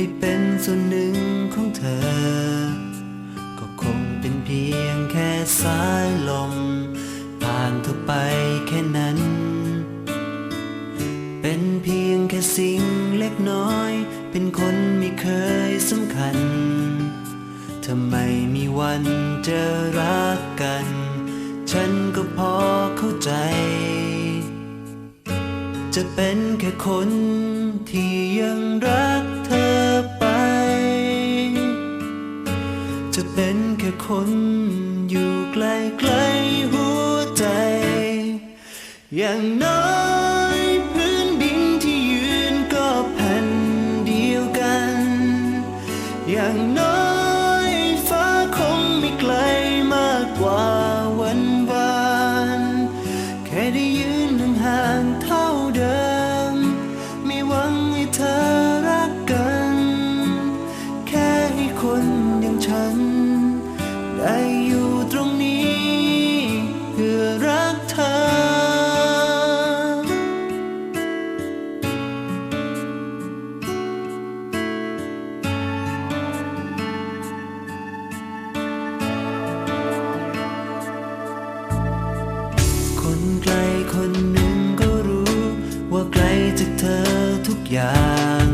ได้เป็นส่วนหนึ่งของเธอ ก็คงเป็นเพียงแค่สายลม ผ่านเธอไปแค่นั้น เป็นเพียงแค่สิ่งเล็กน้อย เป็นคนไม่เคยสำคัญทำไมมีวันจะรักกัน ฉันก็พอเข้าใจจะเป็นแค่คนที่ยังรัก คนอยู่ใกล้ๆหัวใจ อย่างน้อยพื้นดินที่ยืนก็แผ่นเดียวกัน อย่างน้อยฟ้าคงไม่ไกลมากกว่าวันวาน แค่ได้ยืนห่างๆเท่าเดิม อย่าง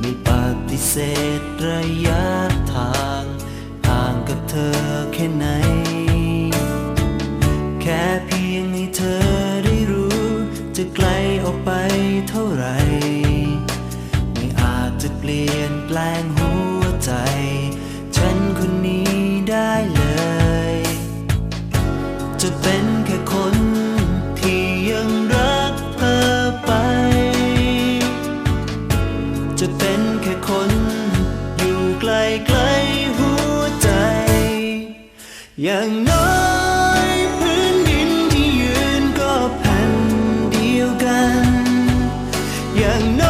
ไม่ปฏิเสธระยะทางห่างกับเธอแค่ไหน แค่เพียงให้เธอได้รู้ จะไกลออกไปเท่าไหร่ ไม่อาจจะเปลี่ยนแปลง อย่างน้อยพื้นดินที่ยืนก็แผ่นเดียวกัน อย่างน้อย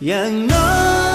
阳光。